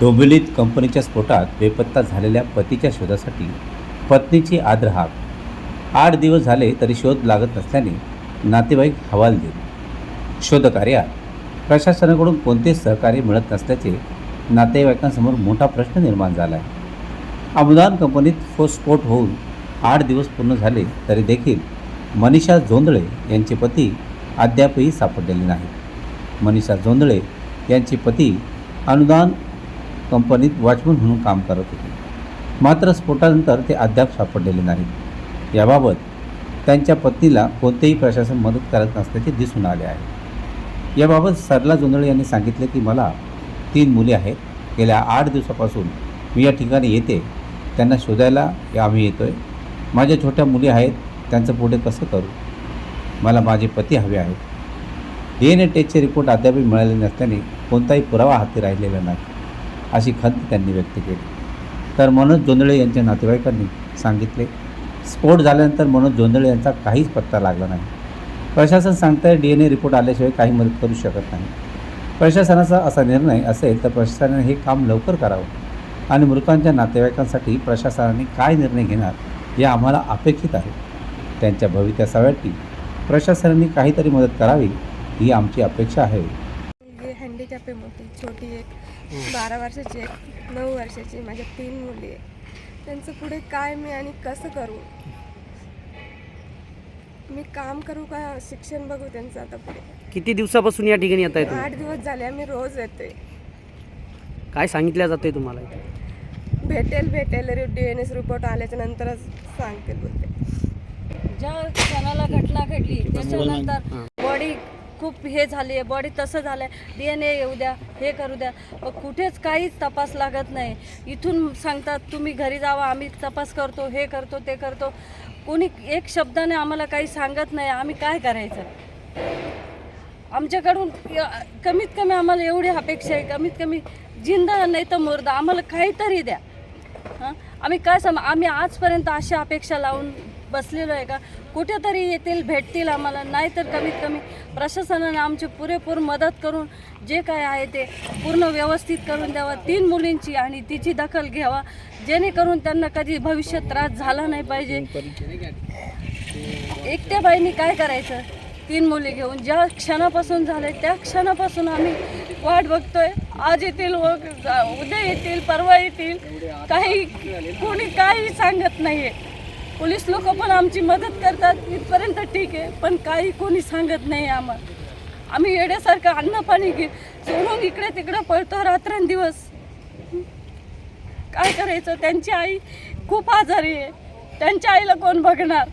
डोंबिवलीत कंपनीच्या स्फोटात बेपत्ता झालेल्या पतीच्या शोधासाठी पत्नीची आग्रहाक आठ दिवस झाले तरी शोध लागत नसल्याने नातेवाईक हवाल दिले. शोधकार्यात प्रशासनाकडून कोणतेच सहकार्य मिळत नसल्याचे नातेवाईकांसमोर मोठा प्रश्न निर्माण झाला आहे अनुदान कंपनीत फो स्फोट होऊन आठ दिवस पूर्ण झाले तरी देखील मनीषा जोंधळे यांचे पती अद्यापही सापडलेले नाहीत. मनीषा जोंधळे यांचे पती अनुदान कंपनीत वॉचमन म्हणून काम करत होते. मात्र स्फोटानंतर ते अद्याप सापडलेले नाहीत. याबाबत त्यांच्या पत्नीला कोणतेही प्रशासन मदत करत नसल्याचे दिसून आले आहे. याबाबत सरला जोंधळे यांनी सांगितले की मला तीन मुली आहेत. गेल्या आठ दिवसापासून मी या ठिकाणी येते. त्यांना शोधायला आम्ही येतो आहे माझ्या छोट्या मुली आहेत. त्यांचं पुढे कसं करू? मला माझे पती हवे आहेत. डी एन ए टेस्टचे रिपोर्ट अद्यापही मिळाले नसल्याने कोणताही पुरावा हाती राहिलेला नाही. अशी खंत त्यांनी व्यक्त केली. तर मनोज जोंधळे यांच्या नातेवाईकांनी सांगितले स्फोट झाल्यानंतर मनोज जोंधळे यांचा काहीच पत्ता लागला नाही. प्रशासन सांगताय डी एन ए रिपोर्ट आल्याशिवाय काही मदत करू शकत नाही. प्रशासनाचा असा निर्णय असेल तर प्रशासनाने हे काम लवकर करावं आणि मृतांच्या नातेवाईकांसाठी प्रशासनाने काय निर्णय घेणार हे आम्हाला अपेक्षित आहे. त्यांच्या भवितव्यासाठी प्रशासनाने काहीतरी मदत करावी ही आमची अपेक्षा आहे. हँडिकॅप आहे मोठी छोटी एक बारा वर्षाची एक नऊ वर्षाची माझ्या तीन मुली आहे त्यांचं पुढे काय मी आणि कसं करू? मी काम करू का शिक्षण बघू त्यांचं आता पुढे? किती दिवसापासून या ठिकाणी येत आहे तुम्ही? आठ दिवस झाले आम्ही रोज येतोय. काय सांगितलं जाते तुम्हाला इथे? भेटेल भेटेल. डी एन एस रिपोर्ट आल्याच्या नंतरच सांगतील बोलते. ज्या क्षणाला घटना घडली त्याच्यानंतर बॉडी खूप हे झाली आहे बॉडी तसं झालं आहे डी एन ए येऊ द्या हे करू द्या. अ, कुठेच काहीच तपास लागत नाही. इथून सांगतात तुम्ही घरी जावा आम्ही तपास करतो हे करतो ते करतो. कोणी एक शब्दाने आम्हाला काही सांगत नाही आम्ही काय करायचं? आमच्याकडून कमीत कमी आम्हाला एवढी अपेक्षा आहे कमीत कमी जिंदा नाही तर मुर्दा. आम्हाला काहीतरी द्या. हां? आम्ही काय सम आम्ही आजपर्यंत अशी अपेक्षा लावून बसलेलो आहे का? कुठेतरी येतील भेटतील आम्हाला. नाहीतर कमीत कमी प्रशासनाने आमची पुरेपूर मदत करून जे काय आहे ते पूर्ण व्यवस्थित करून द्यावा. तीन मुलींची आणि तिची दखल घ्यावा. जेणेकरून त्यांना कधी भविष्यात त्रास झाला नाही पाहिजे. एकट्या बाईंनी काय करायचं? तीन मुली घेऊन. ज्या क्षणापासून झाले त्या क्षणापासून आम्ही वाट बघतोय. आज येतील व उद्या येतील परवा येतील. काही कोणी काही सांगत नाहीये. पोलीस लोक पण आमची मदत करतात इथपर्यंत ठीक आहे पण काही कोणी सांगत नाही आम्हाला. आम्ही येड्यासारखं अन्न पाणी घे सोडून इकडे तिकडे पळतो रात्रंदिवस. काय करायचं? त्यांची आई खूप आजारी आहे. त्यांच्या आईला कोण बघणार?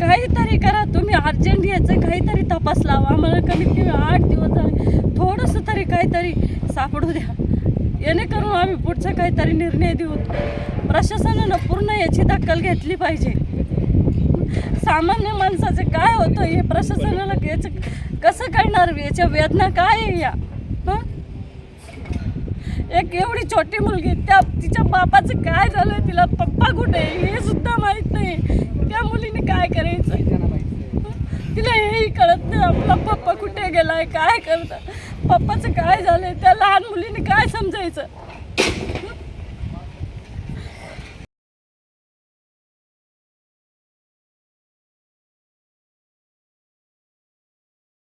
काहीतरी करा तुम्ही अर्जंट यायचं काहीतरी तपास लावा. आम्हाला कमीत कमी आठ दिवस झाले. थोडंसं तरी काहीतरी सापडू द्या. येणेकरून आम्ही पुढचा काहीतरी निर्णय देऊ. प्रशासनानं पूर्ण याची दखल घेतली पाहिजे. सामान्य माणसाचं काय होतं हे प्रशासनाला याचं कसं कळणार? याच्या वेदना काय आहे या? एक एवढी छोटी मुलगी त्या तिच्या बापाचं काय झालं तिला पप्पा कुठे आहे हे सुद्धा माहीत नाही त्या मुलीने काय करायचं तिला हेही कळत नाही आपला पप्पा कुठे गेलाय काय करतं पप्पाचं काय झालंय? त्या लहान मुलीने काय समजायचं?